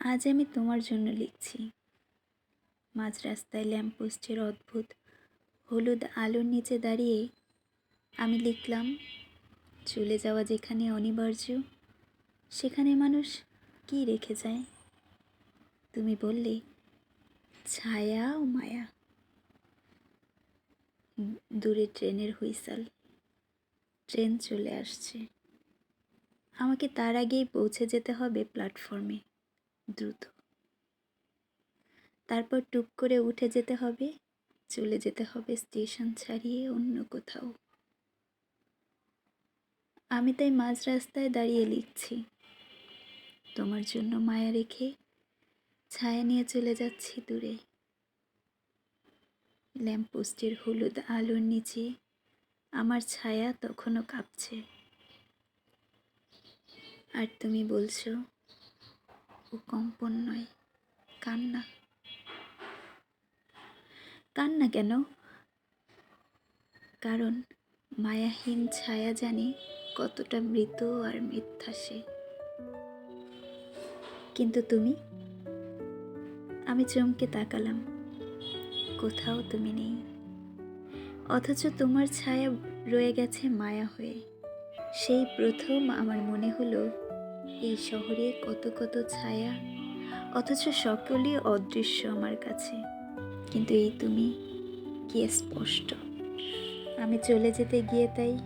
আজ আমি তোমার জন্য লিখছি। মাঝ রাস্তায় ল্যাম্পপোস্টের অদ্ভুত হলুদ আলোর নিচে দাঁড়িয়ে আমি লিখলাম, চলে যাওয়া যেখানে অনিবার্য, সেখানে মানুষ কি রেখে যায়? তুমি বললে, ছায়া ও মায়া। দূরে ট্রেনের হুইসাল। ট্রেন চলে আসছে। আমাকে তার আগেই পৌঁছে যেতে হবে প্ল্যাটফর্মে। দ্রুত। তারপর টুক করে উঠে যেতে হবে, চলে যেতে হবে স্টেশন ছাড়িয়ে অন্য কোথাও। আমি তাই মাঝ রাস্তায় দাঁড়িয়ে লিখছি, তোমার জন্য মায়া রেখে ছায়া নিয়ে চলে যাচ্ছি দূরে। ল্যাম্পপোস্টের হলুদ আলোর নিচে আমার ছায়া তখনও কাঁপছে। আর তুমি বলছো ও কম্পন নয়। কান্না। কান্না কেন? কারণ মায়াহীন ছায়া জানি কতটা মৃত আর মিথ্যা সে। কিন্তু তুমি? আমি চমকে তাকালাম। কোথাও তুমি নেই। অথচ তোমার ছায়া রয়ে গেছে মায়া হয়ে। সেই প্রথম আমার মনে হলো এই শহরে কত কত ছায়া, অথচ সকলই অদৃশ্য আমার কাছে। কিন্তু এই তুমি কি স্পষ্ট? আমি চলে যেতে গিয়ে তাই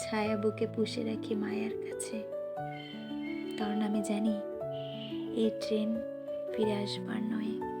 ছায়া বুকে পুষে রাখি মায়ার কাছে। কারণ আমি জানি, এই ট্রেন ফিরে আসবার নয়।